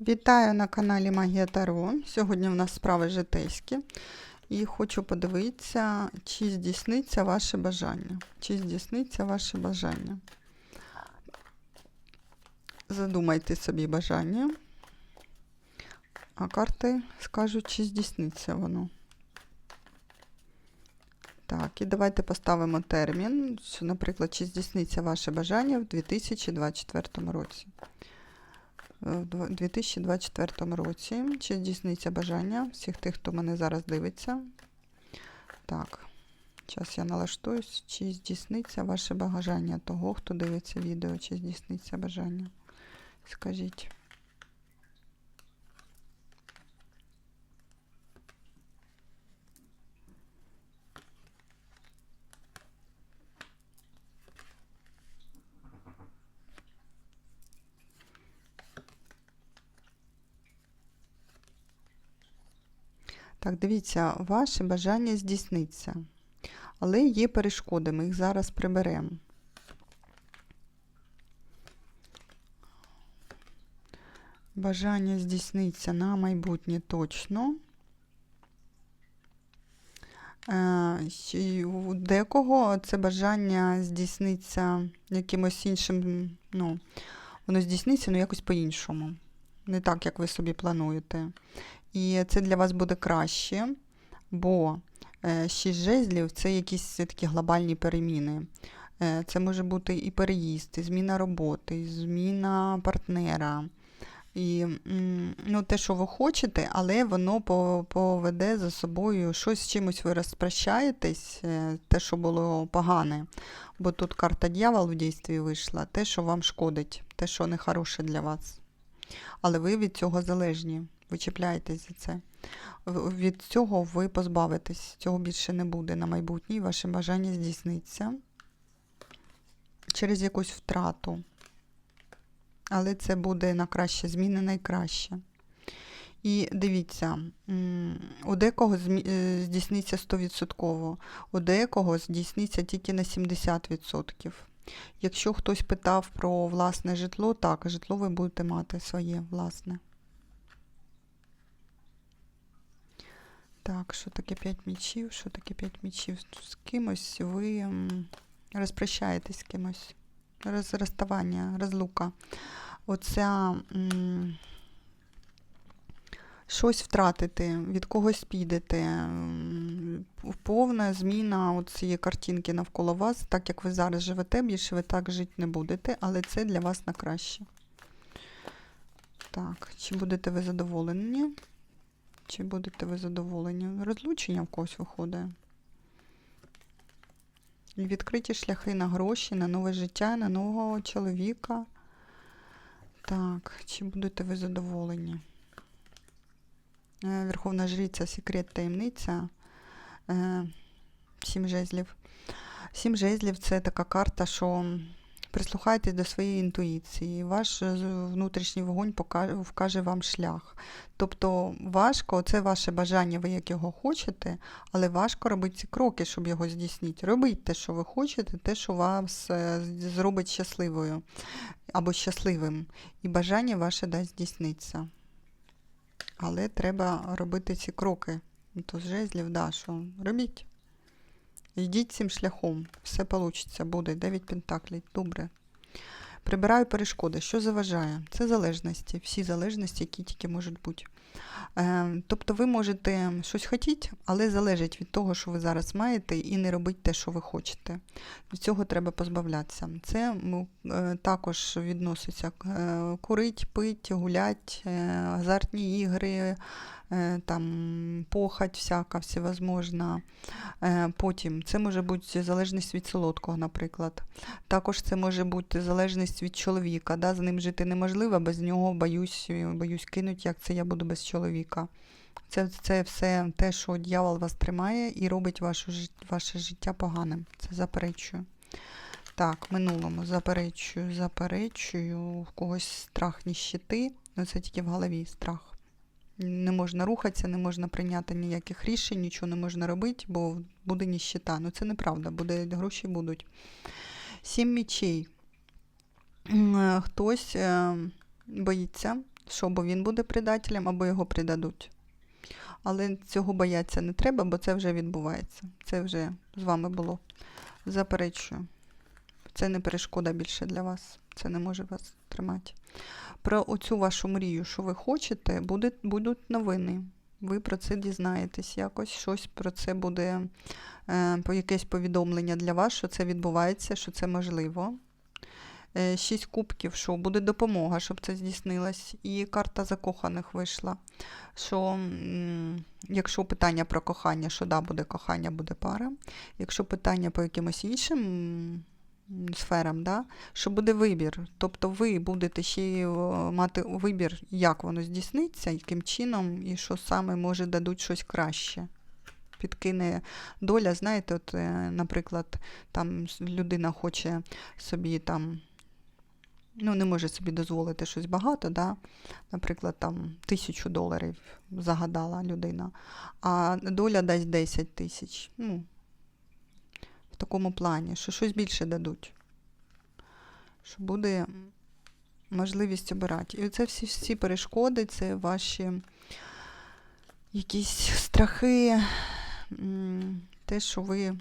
Вітаю на каналі Магія Таро. Сьогодні в нас справи житейські. І хочу подивитися, чи здійсниться ваше бажання. Чи здійсниться ваше бажання. Задумайте собі бажання. А карти скажуть, чи здійсниться воно. Так, і давайте поставимо термін, що, наприклад, чи здійсниться ваше бажання в 2024 році в 2024 році. Чи здійсниться бажання всіх тих, хто мене зараз дивиться? Так, зараз я налаштуюсь, чи здійсниться ваше бажання того, хто дивиться відео, чи здійсниться бажання. Скажіть. Так, дивіться, ваше бажання здійсниться. Але є перешкоди, ми їх зараз приберемо. Бажання здійсниться на майбутнє точно. Е, У декого це бажання здійсниться якимось іншим, ну, воно здійсниться, ну якось по-іншому. Не так, як ви собі плануєте. І це для вас буде краще, бо е, шість жезлів це якісь такі глобальні переміни. Е, Це може бути і переїзд, і зміна роботи, і зміна партнера. І ну, те, що ви хочете, але воно поведе за собою щось з чимось ви розпрощаєтесь, е, те, що було погане. Бо тут карта дьявол в дійстві вийшла, те, що вам шкодить, те, що не хороше для вас. Але ви від цього залежні. Ви чіпляєтесь за це. Від цього ви позбавитесь. Цього більше не буде на майбутнє, ваше бажання здійсниться через якусь втрату. Але це буде на краще, зміни найкраще. І дивіться, у декого е, здійсниться 100%, у декого здійсниться тільки на 70%. Якщо хтось питав про власне житло, так, житло ви будете мати своє власне. Так, що таке 5 мічів? Що таке 5 мічів? З кимось ви розпрощаєтесь з кимось. Роз, розставання, розлука. Оця м, щось втратити, від когось підете. Повна зміна цієї картинки навколо вас, так як ви зараз живете, більше ви так жити не будете, але це для вас на краще. Так, чи будете ви задоволені? Чи будете ви задоволені? Розлучення в когось виходить. Відкриті шляхи на гроші, на нове життя, на нового чоловіка. Так, чи будете ви задоволені? Е, Верховна жриця, секрет, таємниця. Е, Сім жезлів. Сім жезлів це така карта, що прислухайтесь до своєї інтуїції. Ваш е, внутрішній вогонь вкаже вам шлях. Тобто важко, це ваше бажання, ви як його хочете, але важко робити ці кроки, щоб його здійснити. Робіть те, що ви хочете, те, що вас е, зробить щасливою або щасливим. І бажання ваше дасть здійснитися. Але треба робити ці кроки. То з жезлів, да, що робіть. Йдіть цим шляхом, все вийде, буде. 9 пентаклей, добре. Прибираю перешкоди. Що заважає? Це залежності, всі залежності, які тільки можуть бути. Е, тобто ви можете щось хотіти, але залежить від того, що ви зараз маєте, і не робити те, що ви хочете. Від цього треба позбавлятися. Це е, також відноситься е, курить, пить, гулять, азартні ігри, там, похоть всяка, всевозможна. Е, Потім це може бути залежність від солодкого, наприклад. Також це може бути залежність від чоловіка. Да? З ним жити неможливо, без нього боюсь, боюсь кинуть, як це я буду без чоловіка. Це, це все те, що дьявол вас тримає і робить ваше, ваше життя поганим. Це заперечую. Так, минулому заперечую, заперечую. В когось страх ніщити. Ну, це тільки в голові страх. Не можна рухатися, не можна прийняти ніяких рішень, нічого не можна робити, бо буде ніщита. Ну це неправда, буде, гроші будуть. Сім мічей. Е, Хтось е, боїться, що або він буде предателем, або його предадуть. Але цього боятися не треба, бо це вже відбувається. Це вже з вами було. Заперечую. Це не перешкода більше для вас. Це не може вас тримати. Про оцю вашу мрію, що ви хочете, буде, будуть новини. Ви про це дізнаєтесь якось, щось про це буде, е, якесь повідомлення для вас, що це відбувається, що це можливо. Е, Шість кубків, що буде допомога, щоб це здійснилось. І карта закоханих вийшла. Що якщо питання про кохання, що да, буде кохання, буде пара. Якщо питання по якимось іншим сферам, да, що буде вибір. Тобто ви будете ще мати вибір, як воно здійсниться, яким чином, і що саме може дадуть щось краще. Підкине доля, знаєте, от, е, наприклад, там людина хоче собі там, ну, не може собі дозволити щось багато, да? наприклад, там тисячу доларів загадала людина, а доля дасть 10 тисяч. Ну, в такому плані, що щось більше дадуть. Що буде можливість обирати. І це всі, всі перешкоди, це ваші якісь страхи, те, що ви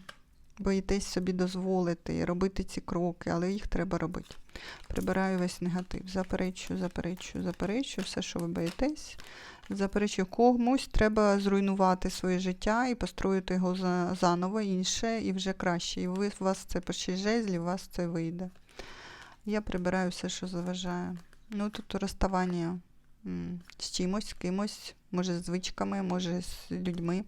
боїтесь собі дозволити і робити ці кроки, але їх треба робити. Прибираю весь негатив. Заперечую, заперечую, заперечую все, що ви боїтесь. Заперечую, комусь треба зруйнувати своє життя і построїти його заново інше і вже краще. І у вас це по жезлів, у вас це вийде. Я прибираю все, що заважає. Ну тут розставання з чимось, з кимось, може з звичками, може з людьми.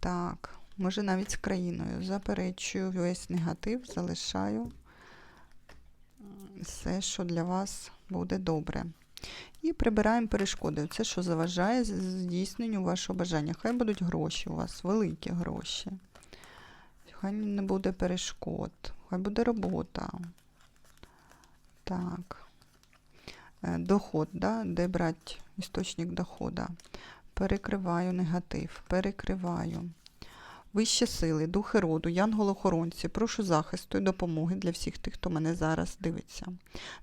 Так, може навіть з країною. Заперечую весь негатив, залишаю все, що для вас буде добре. І прибираємо перешкоди. Це, що заважає здійсненню вашого бажання. Хай будуть гроші у вас, великі гроші. Хай не буде перешкод, хай буде робота. Так. Е, Доход, да? де брати істочник дохода. Перекриваю негатив, перекриваю. Вищі сили, духи роду, янголохоронці, прошу захисту і допомоги для всіх тих, хто мене зараз дивиться.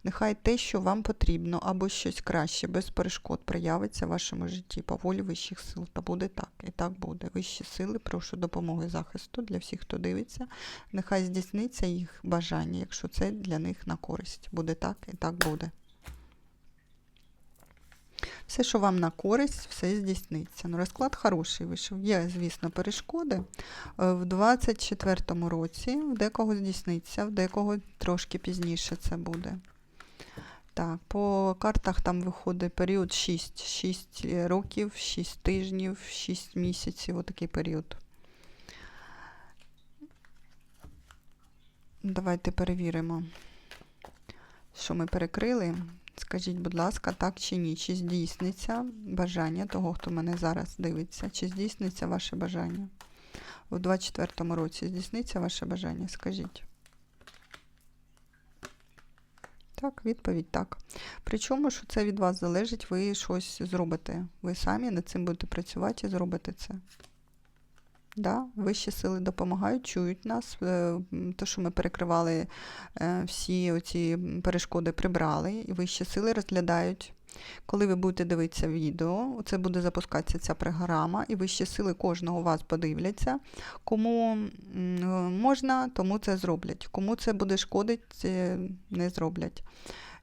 Нехай те, що вам потрібно, або щось краще, без перешкод проявиться в вашому житті по волі вищих сил. Та буде так, і так буде. Вищі сили, прошу допомоги захисту для всіх, хто дивиться. Нехай здійсниться їх бажання, якщо це для них на користь. Буде так, і так буде. Все, що вам на користь, все здійсниться. Ну, розклад хороший вийшов. Є, звісно, перешкоди. Е, В 24-му році в декого здійсниться, в декого трошки пізніше це буде. Так, по картах там виходить період 6. 6 років, 6 тижнів, 6 місяців, отакий період. Давайте перевіримо, що ми перекрили. Скажіть, будь ласка, так чи ні? Чи здійсниться бажання того, хто мене зараз дивиться? Чи здійсниться ваше бажання? У 24-му році здійсниться ваше бажання? Скажіть. Так, відповідь так. Причому, що це від вас залежить, ви щось зробите. Ви самі над цим будете працювати і зробите це. Да, вищі сили допомагають, чують нас. Е, То, що ми перекривали е, всі оці перешкоди, прибрали, і вищі сили розглядають. Коли ви будете дивитися відео, це буде запускатися ця програма, і вищі сили кожного вас подивляться. Кому можна, тому це зроблять. Кому це буде шкодить, е, не зроблять.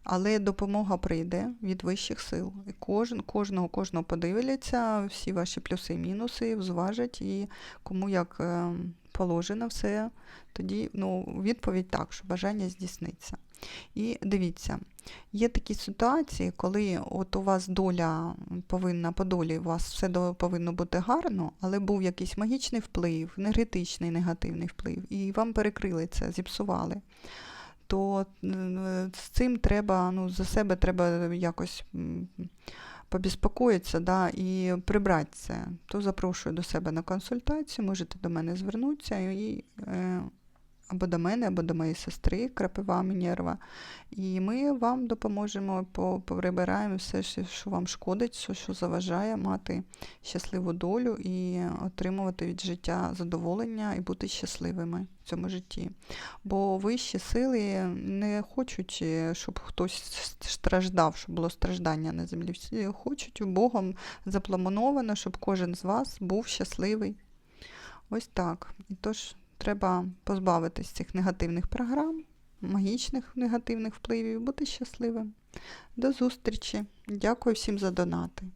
Але допомога прийде від вищих сил. І кожен, кожного, кожного подивляться, всі ваші плюси і мінуси, зважать, і кому як е, положено все, тоді ну, відповідь так, що бажання здійсниться. І дивіться, є такі ситуації, коли от у вас доля повинна по долі, у вас все повинно бути гарно, але був якийсь магічний вплив, енергетичний негативний вплив, і вам перекрили це, зіпсували то е, з цим треба, ну, за себе треба якось побіспокоїтися да, і прибрати це. То запрошую до себе на консультацію, можете до мене звернутися і е, або до мене, або до моєї сестри, крапива Мінерва. І ми вам допоможемо, по- прибираємо все, що вам шкодить, що, що заважає мати щасливу долю і отримувати від життя задоволення і бути щасливими в цьому житті. Бо вищі сили не хочуть, е, щоб хтось страждав, щоб було страждання на землі. Всі хочуть Богом заплановано, щоб кожен з вас був щасливий. Ось так. І тож треба позбавитись цих негативних програм, магічних негативних впливів, бути щасливим. До зустрічі. Дякую всім за донати.